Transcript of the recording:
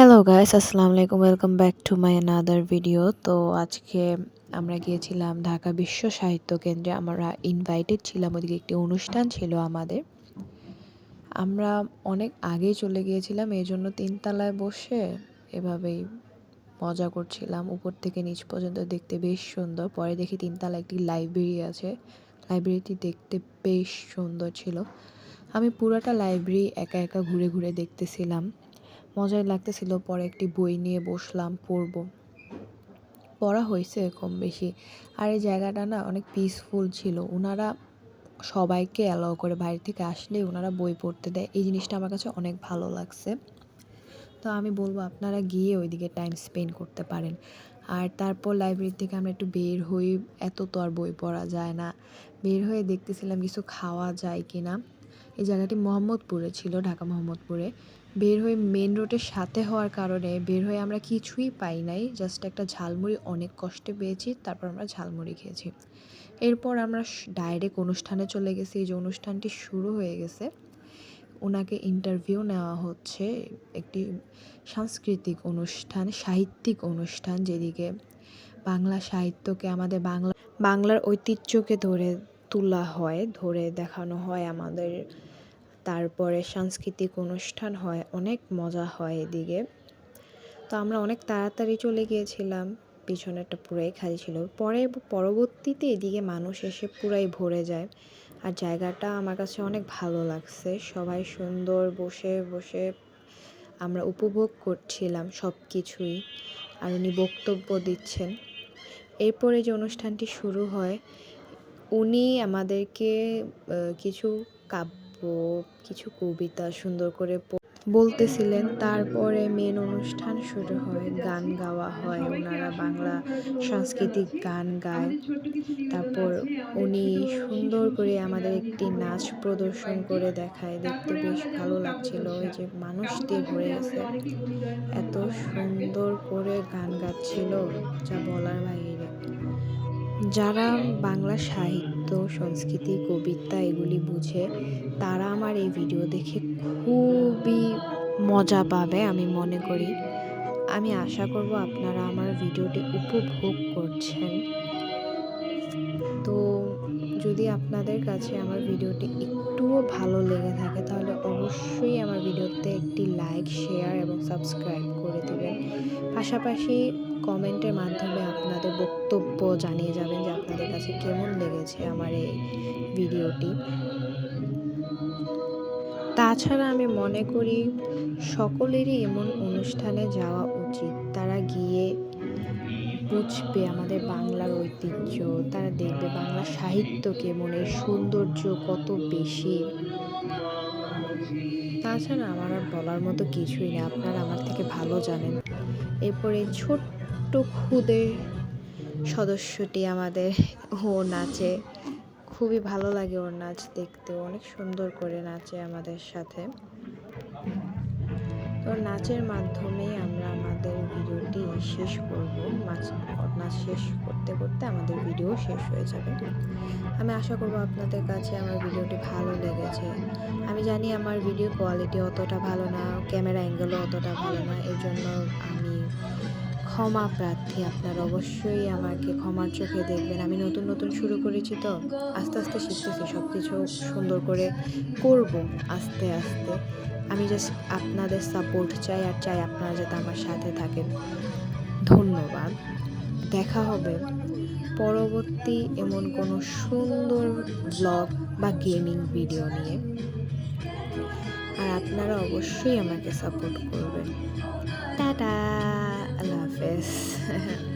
Hello guys আসসালামু আলাইকুম welcome back to my another video তো আজকে আমরা গিয়েছিলাম ঢাকা বিশ্ব সাহিত্য কেন্দ্রে। আমরা ইনভাইটেড ছিলাম ওদিকে একটি অনুষ্ঠান ছিল আমাদের। আমরা অনেক আগেই চলে গিয়েছিলাম, এই জন্য তিনতলায় বসে এভাবেই মজা করছিলাম। উপর থেকে নিচ পর্যন্ত দেখতে বেশ সুন্দর। পরে দেখি তিনতলা একটি লাইব্রেরি আছে। লাইব্রেরিটি দেখতে বেশ সুন্দর ছিল। আমি পুরোটা লাইব্রেরি একা একা ঘুরে ঘুরে দেখতেছিলাম। মজাই লাগতেছিল, পরে একটি বই নিয়ে বসলাম পড়ব। পড়া হয়েছে কম বেশি। আর এই জায়গাটা না অনেক পিসফুল ছিল। ওনারা সবাইকে অ্যালাউ করে বাইরে থেকে আসলে ওনারা বই পড়তে দেয়। এই জিনিসটা আমার কাছে অনেক ভালো লাগছে। তো আমি বলব, আপনারা গিয়ে ওইদিকে টাইম স্পেন্ড করতে পারেন। আর তারপর লাইব্রেরি থেকে আমরা একটু বের হই। এত তো আর বই পড়া যায় না। বের হয়ে দেখতেছিলাম কিছু খাওয়া যায় কি না এই জায়গাটি মোহাম্মদপুরে ছিল, ঢাকা মোহাম্মদপুরে। বের হয়ে মেন রোডের সাথে হওয়ার কারণে বের হয়ে আমরা কিছুই পাই নাই জাস্ট একটা ঝালমুড়ি অনেক কষ্টে পেয়েছি, তারপর আমরা ঝালমুড়ি খেয়েছি। এরপর আমরা ডাইরেক্ট অনুষ্ঠানে চলে গেছি, এই যে অনুষ্ঠানটি শুরু হয়ে গেছে। ওনাকে ইন্টারভিউ নেওয়া হচ্ছে, একটি সাংস্কৃতিক অনুষ্ঠান, সাহিত্যিক অনুষ্ঠান, যেদিকে বাংলা সাহিত্যকে আমাদের বাংলা, বাংলার ঐতিহ্যকে ধরে তোলা হয়, ধরে দেখানো হয় আমাদের। তারপরে সাংস্কৃতিক অনুষ্ঠান হয়, অনেক মজা হয় এদিকে। তো আমরা অনেক তাড়াতাড়ি চলে গিয়েছিলাম পিছনেরটা পুরাই খালি ছিল। পরে পরবর্তীতে এদিকে মানুষ এসে পুরাই ভরে যায়। আর জায়গাটা আমার কাছে অনেক ভালো লাগছে। সবাই সুন্দর বসে বসে আমরা উপভোগ করছিলাম সব কিছুই আর উনি বক্তব্য দিচ্ছেন। এরপরে যে অনুষ্ঠানটি শুরু হয় উনি আমাদেরকে কিছু কাব্য, কিছু কবিতা সুন্দর করে বলতেছিলেন। তারপরে মেন অনুষ্ঠান শুরু হয়, গান গাওয়া হয়। ওনারা বাংলা সাংস্কৃতিক গান গায়। তারপর উনি সুন্দর করে আমাদের একটি নাচ প্রদর্শন করে দেখায়। দেখতে বেশ ভালো লাগছিল। ওই যে মানুষ দিয়ে ভরে গেছে। এত সুন্দর করে গান গাচ্ছিল। যা বলার বাইরে। যারা বাংলা সাহিত্য, সংস্কৃতি, কবিতা এগুলি বুঝে, তারা আমার এই ভিডিও দেখে খুবই মজা পাবে আমি মনে করি। আমি আশা করব আপনারা আমার ভিডিওটি উপভোগ করছেন। তো যদি আপনাদের কাছে আমার ভিডিওটি একটুও ভালো লেগে থাকে, তাহলে অবশ্যই আমার ভিডিওতে একটি লাইক, শেয়ার এবং সাবস্ক্রাইব করে দেবেন। পাশাপাশি কমেন্টের মাধ্যমে আপনাদের বক্তব্য জানিয়ে যাবেন যে আপনাদের কাছে কেমন লেগেছে আমার এই ভিডিওটি। তাছাড়া আমি মনে করি সকলেরই এমন অনুষ্ঠানে যাওয়া উচিত। তারা গিয়ে বুঝবে আমাদের বাংলার ঐতিহ্য, তারা দেখবে বাংলা সাহিত্য কেমন, এর সৌন্দর্য কত বেশি। তাছাড়া আমার আর বলার মতো কিছুই নেই, আপনারা আমার থেকে ভালো জানেন। এরপরে ছোট্ট খুদে সদস্যটি আমাদের ও নাচে। খুবই ভালো লাগে ওর নাচ দেখতে। অনেক সুন্দর করে নাচে আমাদের সাথে। তো নাচের মাধ্যমে আমরা আমাদের ভিডিওটি শেষ করব। নাচ শেষ করতে করতে আমাদের ভিডিও শেষ হয়ে যাবে। আমি আশা করব আপনাদের কাছে আমার ভিডিওটি ভালো লেগেছে। আমি জানি আমার ভিডিও কোয়ালিটি অতটা ভালো না, ক্যামেরা অ্যাঙ্গেলও অতটা ভালো না এর জন্য আমি ক্ষমা প্রার্থী আপনারা। অবশ্যই আমাকে ক্ষমার চোখে দেখবেন। আমি নতুন নতুন শুরু করেছি তো। আস্তে আস্তে শিখতেছি সব কিছু সুন্দর করে করব আস্তে আস্তে। আমি জাস্ট আপনাদের সাপোর্ট চাই আর চাই আপনারা যাতে আমার সাথে থাকেন। ধন্যবাদ। দেখা হবে পরবর্তী এমন কোনো সুন্দর ব্লগ বা গেমিং ভিডিও নিয়ে। আর আপনারা অবশ্যই আমাকে সাপোর্ট করবেন। টাটা! হ্যাঁ